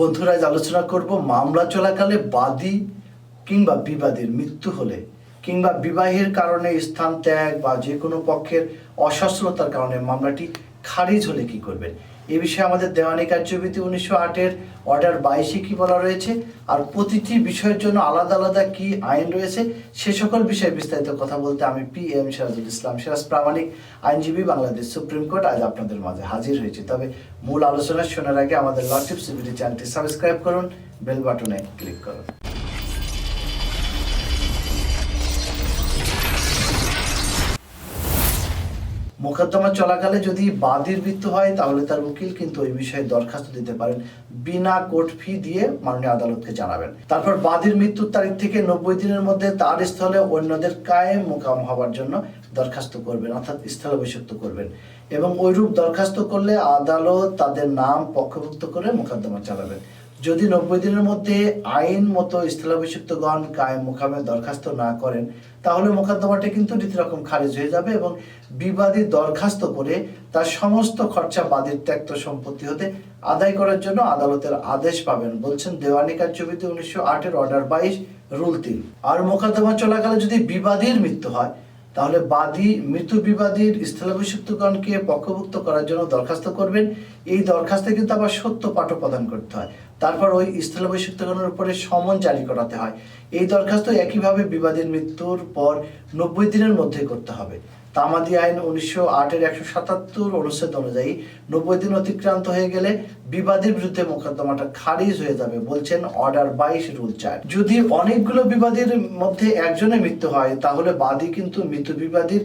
বন্ধুরা আলোচনা করব মামলা চলাকালে বাদী কিংবা বিবাদের মৃত্যু হলে, কিংবা বিবাহের কারণে স্থান ত্যাগ বা যে কোনো পক্ষের অসচ্ছলতার কারণে মামলাটি খারিজ হলে কি করবেন? এ বিষয়ে আমাদের দেওয়ানি কার্যবিধি উনিশশো আটের অর্ডার বাইশে কি বলা রয়েছে? আর প্রতিটি বিষয়ের জন্য আলাদা আলাদা কি আইন রয়েছে? সে সকল বিষয়ে বিস্তারিত কথা বলতে আমি পি এম সিরাজুল ইসলাম সিরাজ, প্রামাণিক আইনজীবী, বাংলাদেশ সুপ্রিম কোর্ট আজ আপনাদের মাঝে হাজির হয়েছে। তবে মূল আলোচনা শোনার আগে আমাদের লটিপ সিবিটি চ্যানেলটি সাবস্ক্রাইব করুন, বেল বাটনে ক্লিক করুন। মোকদ্দমা চলাকালে যদি বাদীর মৃত্যু হয়, তাহলে তার উকিল কিন্তু ওই বিষয়ে দরখাস্ত দিতে পারেন। বিনা কোর্ট ফি দিয়ে মাননীয় আদালতকে জানাবেন। তারপর বাদীর মৃত্যুর তারিখ থেকে নব্বই দিনের মধ্যে তার স্থলে অন্যদের কায়েম মোকাম হওয়ার জন্য দরখাস্ত করবেন, অর্থাৎ স্থলাভিষিক্ত করবেন। এবং ওইরূপ দরখাস্ত করলে আদালত তাদের নাম পক্ষভুক্ত করে মোকদ্দমা চালাবেন। যদি নব্বই দিনের মধ্যে আইন মতো স্থলাভিষিক্তগণ কায়েম মোকামে দরখাস্ত না করেন, তাহলে মোকদ্দমাটা কিন্তু রীতিরকম খারিজ হয়ে যাবে এবং বিবাদী দরখাস্ত করে তার সমস্ত খরচা বাদীর ত্যক্ত সম্পত্তি হতে আদায় করার জন্য আদালতের আদেশ পাবেন, বলছেন দেওয়ানি কার্যবিধি উনিশশো আটের অর্ডার বাইশ, রুল তিন। আর মোকদ্দমা চলাকালে যদি বিবাদীর মৃত্যু হয়, তাহলে বাদী মৃত্যু বিবাদীর স্থলাভিষিক্তগণকে পক্ষভুক্ত করার জন্য দরখাস্ত করবেন এই দরখাস্তে কিন্তু আবার সত্য পাঠ প্রদান করতে হয়। তারপর ওই স্থলাভিষিক্তগণের উপরে সমন জারি করাতে হয়। এই দরখাস্ত একইভাবে বিবাদের মৃত্যুর পর নব্বই দিনের মধ্যে করতে হবে। তামাদি আইন উনিশশো আটের একশো সাতাত্তর অনুচ্ছেদ অনুযায়ী নব্বই দিন অতিক্রান্ত হয়ে গেলে বিবাদের বিরুদ্ধে মোকদ্দমাটা খারিজ হয়ে যাবে বলছেন অর্ডার বাইশ রুল চার। যদি অনেকগুলো বিবাদীর মধ্যে একজনের মৃত্যু হয়, তাহলে বাদী কিন্তু মৃত্যু বিবাদীর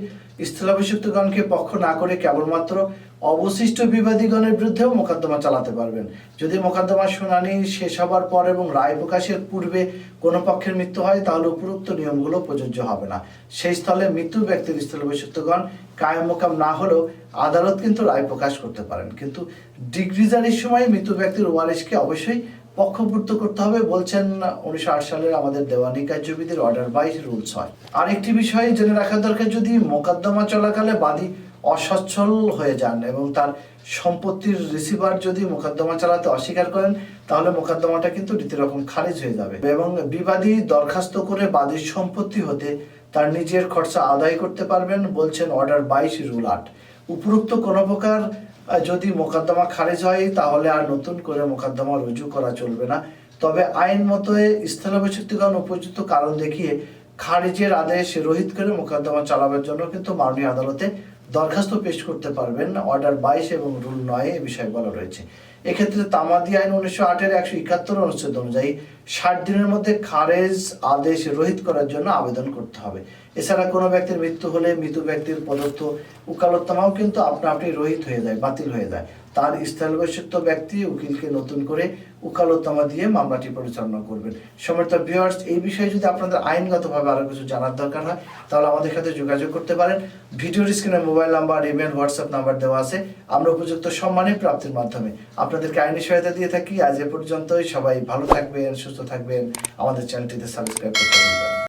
স্থলাভিষিক্তগণকে পক্ষ না করে কেবলমাত্র অবশিষ্ট বিবাদীগণের বিরুদ্ধেও মোকদ্দমা চালাতে পারবেন। যদি মোকদ্দমার শুনানি শেষ হবার পর এবং রায় প্রকাশের পূর্বে কোনো পক্ষের মৃত্যু হয়, তাহলে উপরোক্ত নিয়মগুলো প্রযোজ্য হবে না। সেই স্থলে মৃত্যু ব্যক্তির স্থলাভিষিক্তগণ কায়েম মোকাম না হলেও আদালত কিন্তু রায় প্রকাশ করতে পারেন। কিন্তু ডিগ্রিজারির সময় মৃত্যু ব্যক্তির ওয়ারিশকে অবশ্যই পক্ষভুক্ত করতে হবে বলছেন উনিশশো আট সালের আমাদের দেওয়ানি কার্যবিধির অর্ডার বাইশ রুল ছয় আরেকটি বিষয় জেনে রাখা দরকার, যদি মোকদ্দমা চলাকালে বাদী অসচ্ছল হয়ে যান এবং তার সম্পত্তির রিসিভার যদি মোকদ্দমা চালাতে অস্বীকার করেন, তাহলে মোকদ্দমাটা কিন্তু রীতিরকম খারিজ হয়ে যাবে। এবং বিবাদী দরখাস্ত করে বাদীর সম্পত্তি হতে তার নিজের খরচা আদায় করতে পারবেন বলছেন অর্ডার বাইশ রুল আট। উপরোক্ত কোনো প্রকার যদি মোকদ্দমা খারিজ হয়, তাহলে আর নতুন করে মোকদ্দমা রুজু করা চলবে না। তবে আইন মতো স্থলাভিষিক্তগণ উপযুক্ত কারণ দেখিয়ে খারিজের আদেশ রহিত করে মোকদ্দমা চালাবার জন্য কিন্তু মাননীয় আদালতে দরখাস্ত পেশ করতে পারবেন। অর্ডার বাইশ এবং রুল নয় এ বিষয়ে বলা রয়েছে। এক্ষেত্রে তামাদি আইন উনিশশো আটের একশো একাত্তর অনুচ্ছেদ অনুযায়ী ষাট দিনের মধ্যে খারেজ আদেশ রহিত করার জন্য আবেদন করতে হবে। এছাড়া কোনো ব্যক্তির মৃত্যু হলে মৃত ব্যক্তির প্রদত্ত উকালতমাও কিন্তু আপনা আপনি রহিত হয়ে যায়, বাতিল হয়ে যায়। তার স্থলবৈশিষ্ট্য ব্যক্তি উকিলকে নতুন করে উকালতমা দিয়ে মামলাটি পরিচালনা করবেন। সমর্থ ভিউয়ার্স এই বিষয়ে যদি আপনাদের আইনগতভাবে আরও কিছু জানার দরকার হয়, তাহলে আমাদের সাথে যোগাযোগ করতে পারেন। ভিডিওর স্ক্রিনে mobile number email WhatsApp number দেওয়া আছে। আমরা উপযুক্ত সম্মানে প্রাপ্তির মাধ্যমে আপনাদেরকে আইনি সহায়তা দিয়ে থাকি। আজ এ পর্যন্তই। সবাই ভালো থাকবেন, সুস্থ থাকবেন। আমাদের চ্যানেলটিতে সাবস্ক্রাইব করতে